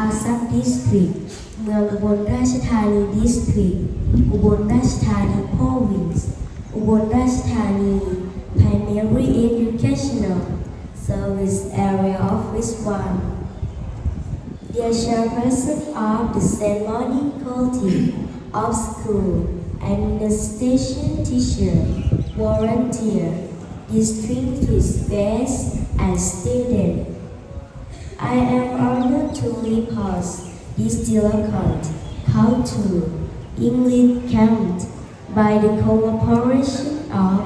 อาซับดิสทริกเมืองอุบลราชธานีดิสทริกอุบลราชธานี province อุบลราชธานี primary educational service area of which one The chairperson of the ceremony committee of school, administration teacher, volunteer, distinguished guests, and student. I am honored to report this delegate call to English camp by the cooperation of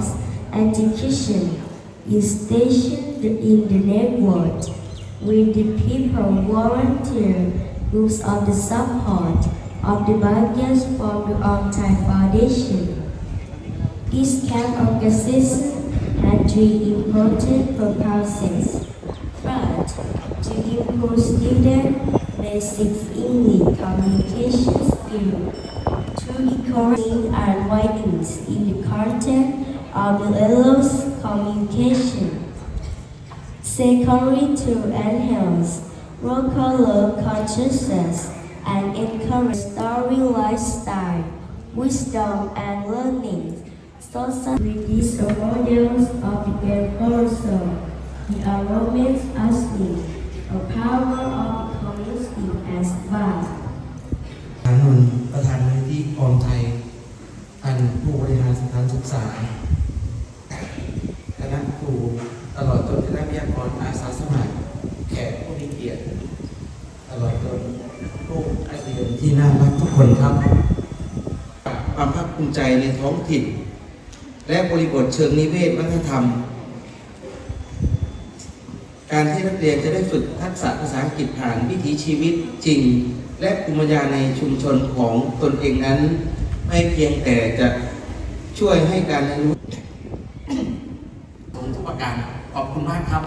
education is stationed in the network with the people volunteer groups of the support of the baggage from the on-time foundation. This camp organization had three important purposes. First, to improve students basic English communication skills through encouraging and writing in the content of the adults' communication. Secondly, to enhance local consciousness and encourage story lifestyle, wisdom and learning. Social with these models of the game also, the enrollment asking a power of community as well. อานนท์ประธานมูลนิธิออมไทยท่านผู้บริหารสถานศึกษาคณะครูตลอดจนคณะวิทยากรอาสาสมัครแขกผู้มีเกียรติ ตลอดจนผู้นักเรียนที่น่ารักทุกคนครับความภาคภูมิใจในท้องถิ่น และบริบทเชิงนิเวศวัฒนธรรม การที่นักเรียนจะได้ฝึกทักษะภาษาอังกฤษผ่านวิถีชีวิตจริง และภูมิปัญญาในชุมชนของตนเองนั้น ไม่เพียงแต่จะช่วยให้การเรียนรู้สมทุกประการขอบคุณมากครับ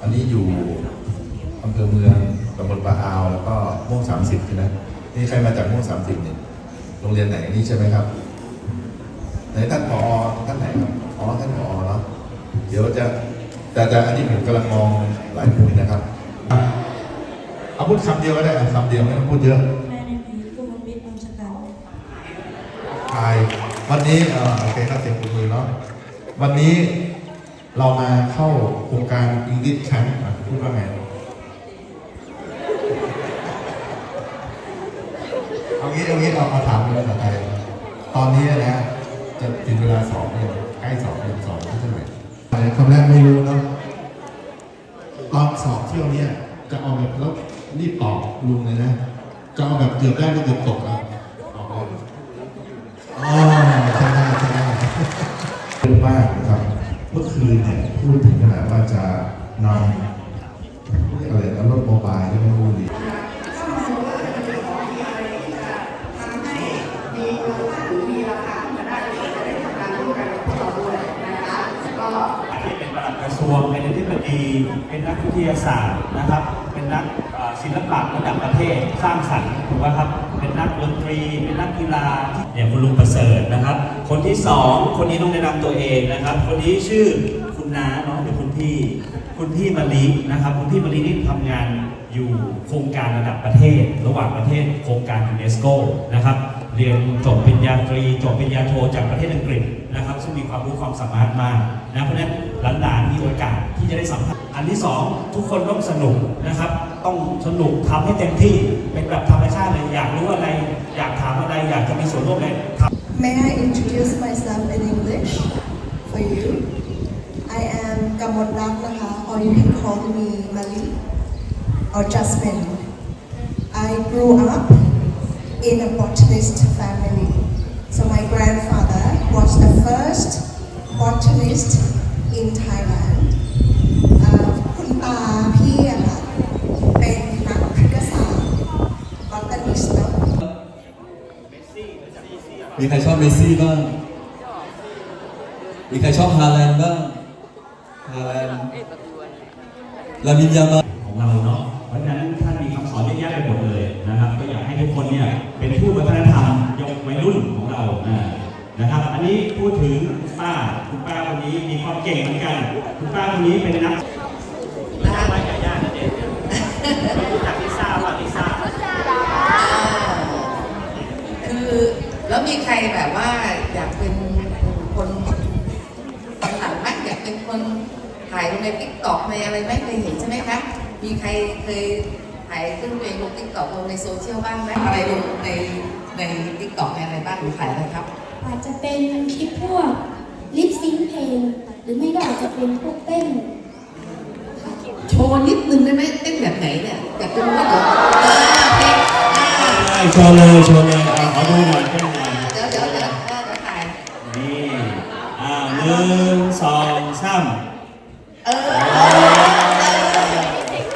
อันนี้อยู่อำเภอเมืองตำบลปะอาว แล้วก็ม่วงสามสิบใช่ไหมนี่ใครมาจากม่วงสามสิบเนี่ยโรงเรียนไหนนี่ใช่ไหมครับ ไหนท่านผอท่านไหนครับอ๋อท่านผอเนาะเดี๋ยวจะแต่แต่อันนี้ผมกำลังมองหลายมุมนะครับเอาพูดคำเดียวก็ได้อะคำเดียวไม่ต้องพูดเยอะแม่ในผีผู้บังคับบัญชาการทายวันนี้เอ่อโอเคครับเสียงปรบมือเนาะวันนี้เรามาเข้าโครงการ English Camp อะพูดว่าไงเอางี้เอางี้เอาเอาถามเป็นภาษาไทยตอนนี้นะ จะถึงเวลาสอบเนี่ยใกล้สอบเรียนสอบที่เท่าไหร่คำแรกไม่รู้เนาะตอนสอบเที่ยวเนี้ยจะเอาแบบแล้วรีบตอบลุงเลยนะจะเอาแบบเกือบได้ก็เกือบตกอะออกเลยอ๋อใช่ได้ใช่ได้เยอะมากนะครับเมื่อคืนเนี่ยพูดถึงขนาดว่าจะนำ วงเป็นอธิบดีเป็นนักวิทยาศาสตร์นะครับ เป็นนักศิลปะระดับประเทศสร้างสรรค์ถูกไหมครับ เป็นนักดนตรี เป็นนักกีฬาอย่างคุณลุงประเสริฐนะครับ คนที่สองคนนี้ต้องแนะนำตัวเองนะครับ คนนี้ชื่อคุณน้าเนาะหรือคุณพี่คุณพี่มะลินะครับคุณพี่มะลินี่ทำงานอยู่โครงการระดับประเทศ ระหว่างประเทศโครงการยูเนสโกนะครับ เรียนจบปริญญาตรีจบปริญญาโทจากประเทศอังกฤษนะครับ ซึ่งมีความรู้ความสามารถมากนะเพราะฉะนั้นหลานๆมีโอกาสที่จะได้สัมผัสอันที่สองทุกคนต้องสนุกนะครับ ต้องสนุกทำให้เต็มที่เป็นแบบธรรมชาติเลยอยากรู้อะไร อยากถามอะไรอยากจะมีส่วนร่วมอะไร May I introduce myself in English for you I am Kamon Rat นะคะ or you can call me Mali or Jasmine I grew up in a botanist family so my grandfather was the first botanist in Thailand เอ่อคุณตาพี่อะค่ะเป็นนักพฤกษศาสตร์ botanist เนอะมีใครชอบเมสซี่บ้าง มีใครชอบฮาแลนด์บ้าง ฮาแลนด์ลามินยามาของเรา เป็นผู้วัฒนธรรมยกวัยรุ่นของครับอันนี้พูดถึงป้าคุณป้าคนนี้มีความเก่งเหมือนกัน คุณป้าคนนี้เป็นนักนะคะไม่กับญาตินเด็กรู้จักลิซซ่าป่ะลิซซ่าคือแล้วมีใครแบบว่าอยากเป็นคนคนหลังไหมอยากเป็นคนถ่ายลงในติ๊กต็อกในอะไรไหมเคยเห็นใช่ไหมคะมีใครเคยถ่ายขึ้นตัวเองลงติ๊กต็อกลงในโซเชียลบ้างไหมอะไรลงในในติ๊กต็อกในอะไรบ้างหรือถ่ายอะไรครับ อาจจะเป็นคลิปพวกลิปซิงเพลง หรือไม่ก็อาจจะเป็นพวกเต้นโชว์นิดนึงได้ไหมเต้นแบบไหนเนี่ยอยากจะรู้ว่าเดี๋ยวเออโอเคอ่าได้โชว์เลยโชว์เลยเอาขอดูหน่อยเต้นหน่อยเดี๋ยวเดี๋ยวเดี๋ยวเออเดี๋ยวถ่ายนี่อ่าหนึ่งสองสามเออเออ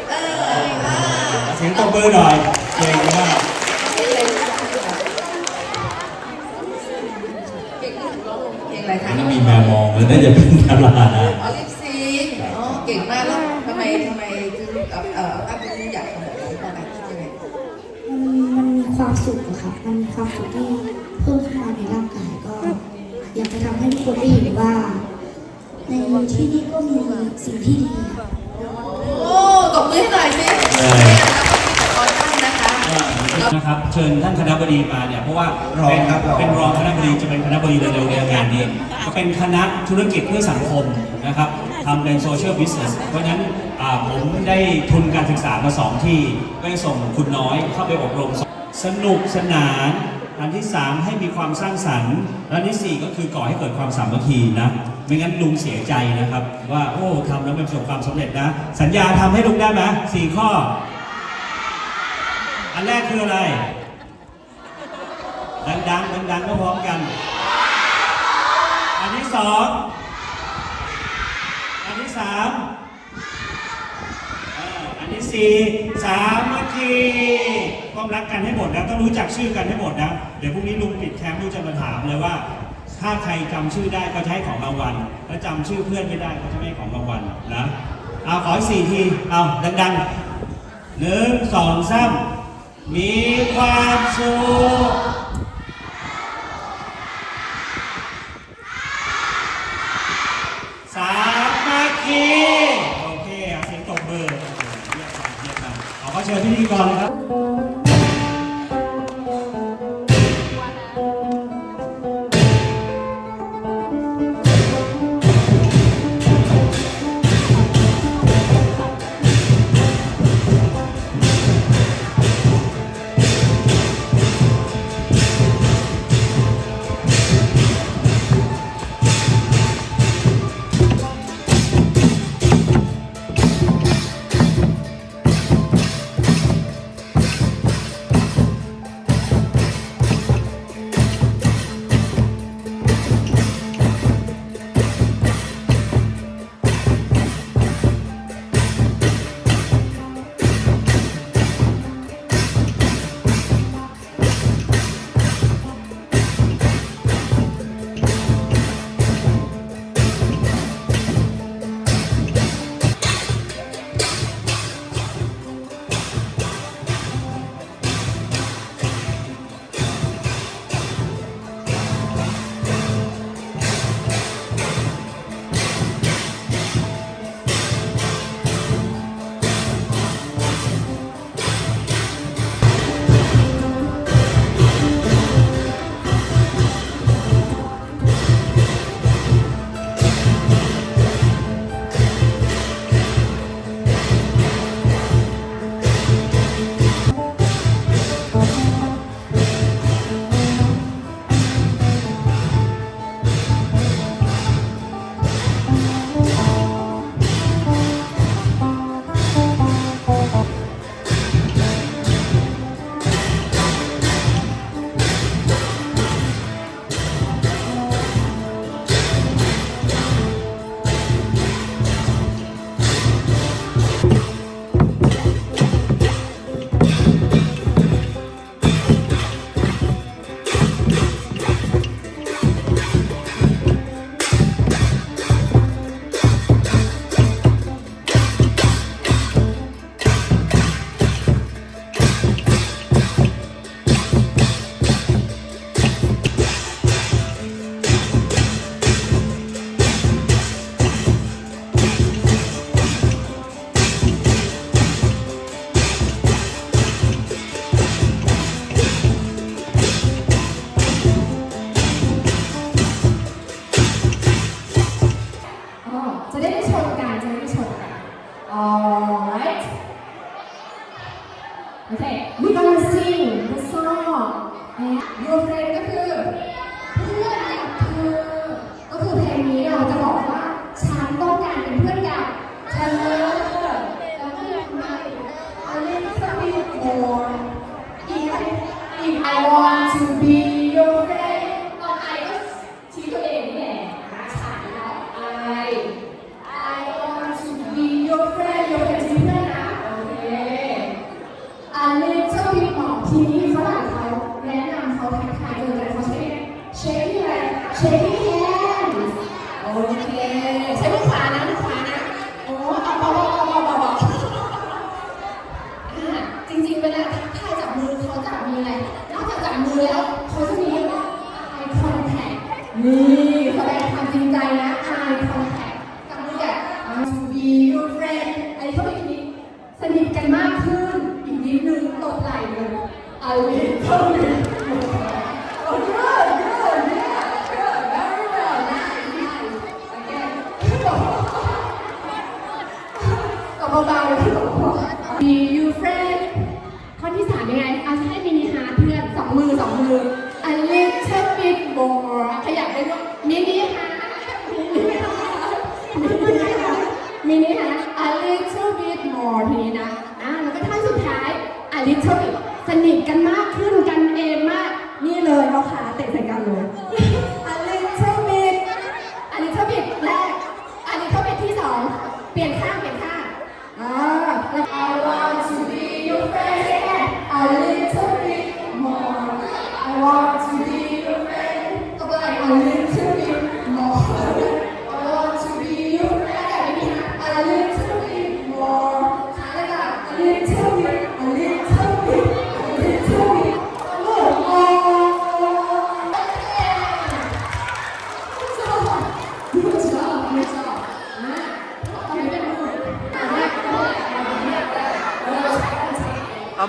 เออเสียงตบมือหน่อยเก่งมาก เพลงอะไรคะนี่มีแมวมองแล้วน่าจะเป็นดารานะอ๋อลิปซิงค์อ๋อเก่งมากแล้วทำไมทำไมถึงเอ่อเอ่อตั้งใจอยากทำแบบนี้ตอนไหนคิดยังไงมันมันมีความสุขอะค่ะ มันมีความสุขที่เพิ่มขึ้นมาในร่างกายก็ อยากจะทำให้ทุกคนได้เห็นว่า ในที่นี่ก็มีสิ่งที่ดีค่ะ โอ้ตบมือให้หน่อยสิ นะครับ เชิญท่านคณะบดีมาเนี่ยเพราะว่ารองเป็นครับรอง เป็นรองคณะบดีจะเป็นคณะบดีเร็วๆในงานนี้ก็เป็นคณะธุรกิจเพื่อสังคมนะครับทำเป็นโซเชียลบิสเนสเพราะฉะนั้นอ่าผมได้ทุนการศึกษามาสองที่ก็จะส่งคุณน้อยเข้าไปอบรม สนุกสนาน อันที่ 3 ให้มีความสร้างสรรค์และอันที่ 4 ก็คือก่อให้เกิดความสามัคคีนะ ไม่งั้นลุงเสียใจนะครับ ว่า โอ้ทำแล้วไม่ประสบความสำเร็จนะ สัญญาทำให้ลุงได้ไหมสี่ข้อ อันแรกคืออะไร ดังๆดังๆก็พร้อมกัน อันที่สอง อันที่สามเอออันที่สี่สามัคคีต้องรักกันให้หมดนะต้องรู้จักชื่อกันให้หมดนะ เดี๋ยวพรุ่งนี้ลุงปิดแคมป์ลุงจะมาถามเลยว่า ถ้าใครจำชื่อได้ก็จะให้ของรางวัลถ้าจำชื่อเพื่อนไม่ได้ก็จะไม่ให้ของรางวัลนะเอาขออีกสี่ที เอาดังๆหนึ่งสองสาม มีคว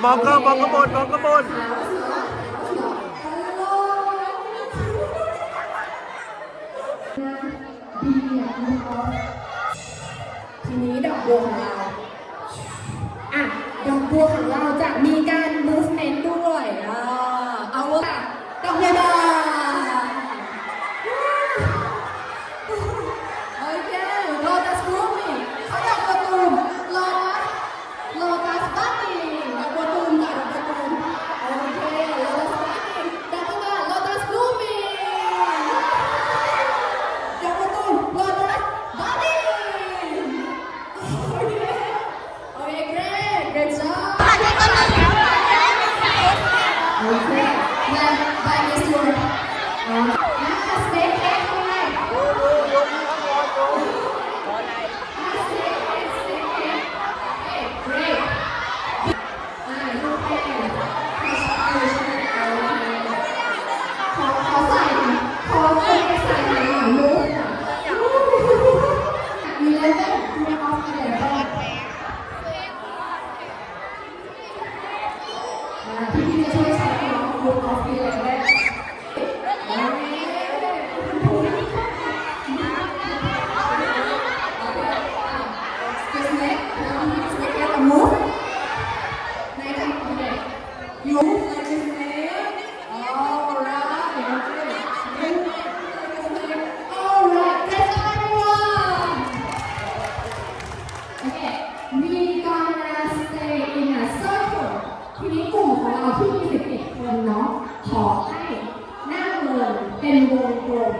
มองกล้อมองก้บนมองก้บนทีนี้ดอกบัวของเราอะดอกบัวของเราจะมีการ movement ด้วยอ่าเอาละดอกบัว กลม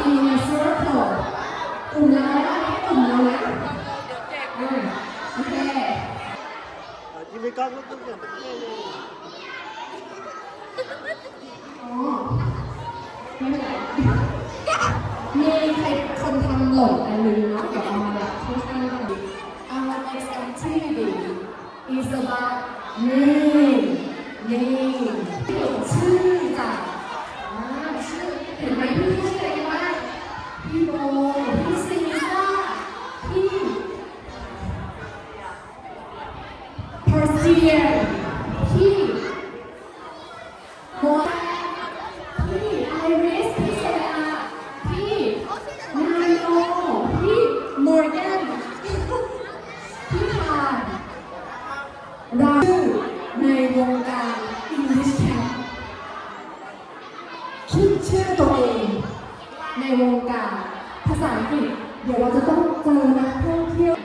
ตีในเซอร์เคิกลมนะกลมเรานอ่าโอเคยิ้มใกล้องลูกตุ้น่อยอ๋อไม่เป็มีใครคนทำหล่นอันนึนาะเดี๋เอามาแบบข้างๆน Our next activity is about name name ชื่อ เห็นไหมพี่ช่วยอะไรบ้างพี่โบ ชื่อตัวเอง ในวงการภาษาอังกฤษ เดี๋ยวเราจะต้องเจอนักท่องเที่ยว